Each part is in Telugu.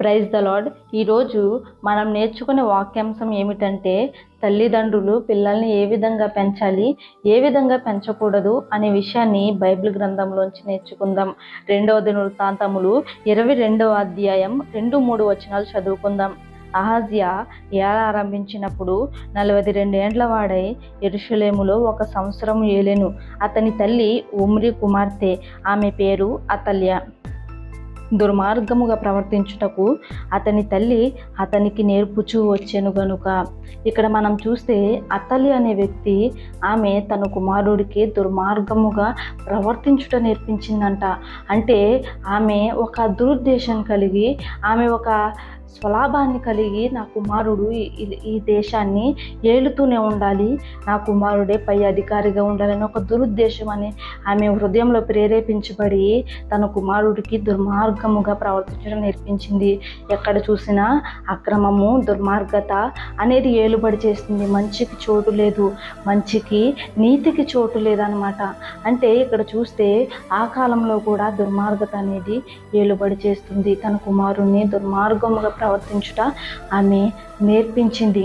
ప్రైజ్ ద లాడ్ ఈరోజు మనం నేర్చుకునే వాక్యాంశం ఏమిటంటే తల్లిదండ్రులు పిల్లల్ని ఏ విధంగా పెంచాలి ఏ విధంగా పెంచకూడదు అనే విషయాన్ని బైబిల్ గ్రంథంలోంచి నేర్చుకుందాం. రెండవ దినవృత్తాంతములు ఇరవై రెండవ అధ్యాయం రెండు మూడు వచనాలు చదువుకుందాం. అహాజ్యా ఏల ఆరంభించినప్పుడు నలభై రెండు ఏండ్ల వాడై ఎరుషులేములో ఒక సంవత్సరం ఏలెను. అతని తల్లి ఉమ్రి కుమార్తె. ఆమె పేరు అతల్య. దుర్మార్గముగా ప్రవర్తించుటకు అతని తల్లి అతనికి నేర్పుచూ వచ్చెను గనుక. ఇక్కడ మనం చూస్తే అతలి అనే వ్యక్తి ఆమె తన కుమారుడికి దుర్మార్గముగా ప్రవర్తించుట నేర్పించిందంట. అంటే ఆమె ఒక దురుద్దేశం కలిగి ఆమె ఒక స్వలాభాన్ని కలిగి నా కుమారుడు ఈ- ఈ దేశాన్ని ఏలుతూనే ఉండాలి. నా కుమారుడే పై అధికారిగా ఉండాలని ఒక దురుద్దేశం అని ఆమె హృదయంలో ప్రేరేపించబడి తన కుమారుడికి దుర్మార్గముగా ప్రవర్తించడం నేర్పించింది. ఎక్కడ చూసినా అక్రమము దుర్మార్గత అనేది ఏలుబడి చేస్తుంది మంచికి చోటు లేదు. మంచికి నీతికి చోటు లేదనమాట అంటే ఇక్కడ చూస్తే ఆ కాలంలో కూడా దుర్మార్గత అనేది ఏలుబడి చేస్తుంది. తన కుమారుణ్ణి దుర్మార్గముగా ప్రవర్తించుట ఆమె నేర్పించింది.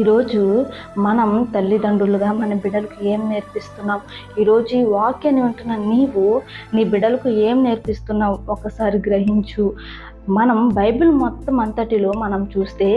ఈరోజు మనం తల్లిదండ్రులుగా మన బిడ్డలకు ఏం నేర్పిస్తున్నాం? ఈరోజు ఈ వాక్యాన్ని వింటున్న నీవు నీ బిడ్డలకు ఏం నేర్పిస్తున్నావు? ఒకసారి గ్రహించు. మనం బైబిల్ మొత్తం అంతటిలో మనం చూస్తే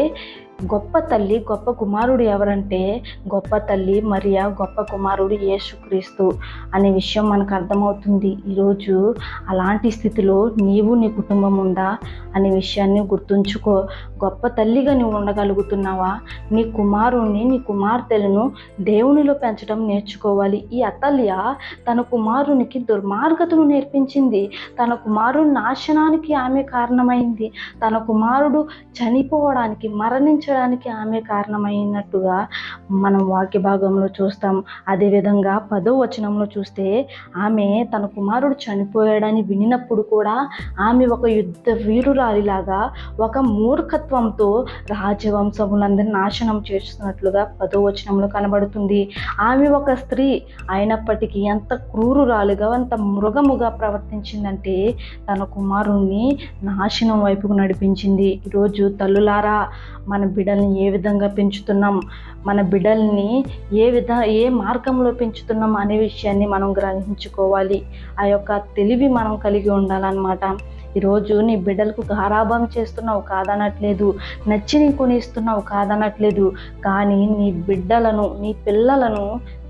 గొప్ప తల్లి గొప్ప కుమారుడు ఎవరంటే గొప్ప తల్లి మరియా గొప్ప కుమారుడు యేసుక్రీస్తు అనే విషయం మనకు అర్థమవుతుంది. ఈరోజు అలాంటి స్థితిలో నీవు నీ కుటుంబం ఉందా అనే విషయాన్ని గుర్తుంచుకో. గొప్ప తల్లిగా నువ్వు ఉండగలుగుతున్నావా? నీ కుమారుణ్ణి నీ కుమార్తెలను దేవునిలో పెంచడం నేర్చుకోవాలి. ఈ అతల్య తన కుమారునికి దుర్మార్గతను నేర్పించింది. తన కుమారుని నాశనానికి ఆమె కారణమైంది. తన కుమారుడు చనిపోవడానికి మరణించ మరణించడానికి ఆమె కారణమైనట్టుగా మనం వాక్య భాగంలో చూస్తాం. అదేవిధంగా పదో వచనంలో చూస్తే ఆమె తన కుమారుడు చనిపోయాడని వినినప్పుడు కూడా ఆమె ఒక యుద్ధ వీరురాలిలాగా ఒక మూర్ఖత్వంతో రాజవంశములందరినీ నాశనం చేస్తున్నట్లుగా పదో వచనంలో కనబడుతుంది. ఆమె ఒక స్త్రీ అయినప్పటికీ ఎంత క్రూరురాలుగా అంత మృగముగా ప్రవర్తించిందంటే తన కుమారుణ్ణి నాశనం వైపుకు నడిపించింది. ఈరోజు తల్లులారా మన బిడ్డల్ని ఏ విధంగా పెంచుతున్నాం? మన బిడ్డల్ని ఏ విధ ఏ మార్గంలో పెంచుతున్నాం అనే విషయాన్ని మనం గ్రహించుకోవాలి. ఆ యొక్క తెలివి మనం కలిగి ఉండాలన్నమాట. ఈరోజు నీ బిడ్డలకు గారాభం చేస్తున్నావు కాదనట్లేదు. నచ్చి నీ కొనిస్తున్నావు కాదనట్లేదు. కానీ నీ బిడ్డలను నీ పిల్లలను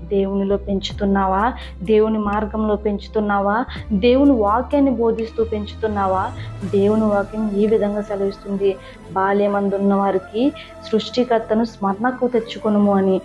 దేవునిలో పెంచుతున్నావా? దేవుని మార్గంలో పెంచుతున్నావా? దేవుని వాక్యాన్ని బోధిస్తూ పెంచుతున్నావా? దేవుని వాక్యం ఈ విధంగా సెలవిస్తుంది. బాల్యమందున్న వారికి సృష్టికర్తను స్మరణకు తెచ్చుకొనుము అని.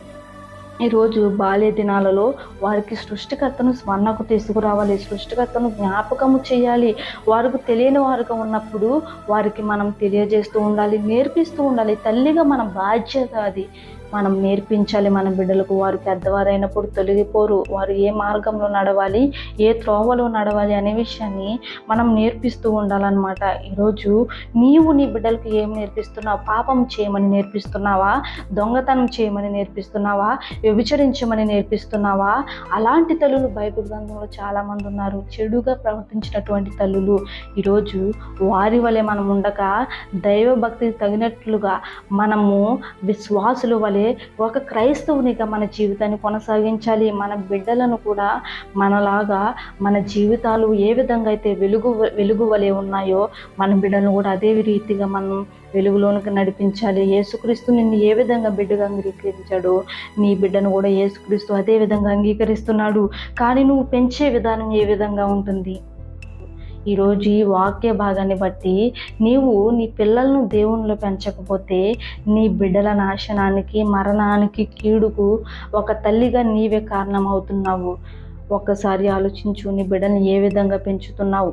ఈరోజు బాల్య దినాలలో వారికి సృష్టికర్తను స్మరణకు తీసుకురావాలి సృష్టికర్తను జ్ఞాపకము చేయాలి. వారికి తెలియని వారుగా ఉన్నప్పుడు వారికి మనం తెలియజేస్తూ ఉండాలి నేర్పిస్తూ ఉండాలి. తల్లిగా మన బాధ్యత అది. మనం నేర్పించాలి మన బిడ్డలకు. వారు పెద్దవారైనప్పుడు తొలగిపోరు. వారు ఏ మార్గంలో నడవాలి ఏ త్రోవలో నడవాలి అనే విషయాన్ని మనం నేర్పిస్తూ ఉండాలన్నమాట. ఈరోజు నీవు నీ బిడ్డలకు ఏం నేర్పిస్తున్నావు? పాపం చేయమని నేర్పిస్తున్నావా? దొంగతనం చేయమని నేర్పిస్తున్నావా? వ్యభిచరించమని నేర్పిస్తున్నావా? అలాంటి తల్లులు బైబిల్ గ్రంథంలో చాలామంది ఉన్నారు. చెడుగా ప్రవర్తించినటువంటి తల్లులు. ఈరోజు వారి వలె మనం ఉండక దైవభక్తికి తగినట్లుగా మనము విశ్వాసులు వలె ఒక క్రైస్తవునిగా మన జీవితాన్ని కొనసాగించాలి మన బిడ్డలను కూడా మనలాగా మన జీవితాలు ఏ విధంగా అయితే వెలుగు వెలుగు వలె ఉన్నాయో మన బిడ్డలను కూడా అదే రీతిగా మనం వెలుగులోనికి నడిపించాలి. యేసుక్రీస్తు నిన్ను ఏ విధంగా బిడ్డగా అంగీకరించాడో నీ బిడ్డను కూడా యేసుక్రీస్తు అదే విధంగా అంగీకరిస్తున్నాడు. కానీ నువ్వు పెంచే విధానం ఏ విధంగా ఉంటుంది? ఈరోజు ఈ వాక్య భాగాన్ని బట్టి నీవు నీ పిల్లలను దేవునిలో పెంచకపోతే నీ బిడ్డల నాశనానికి మరణానికి కీడుకు ఒక తల్లిగా నీవే కారణం అవుతున్నావు ఒక్కసారి ఆలోచించు నీ బిడ్డను ఏ విధంగా పెంచుతున్నావు?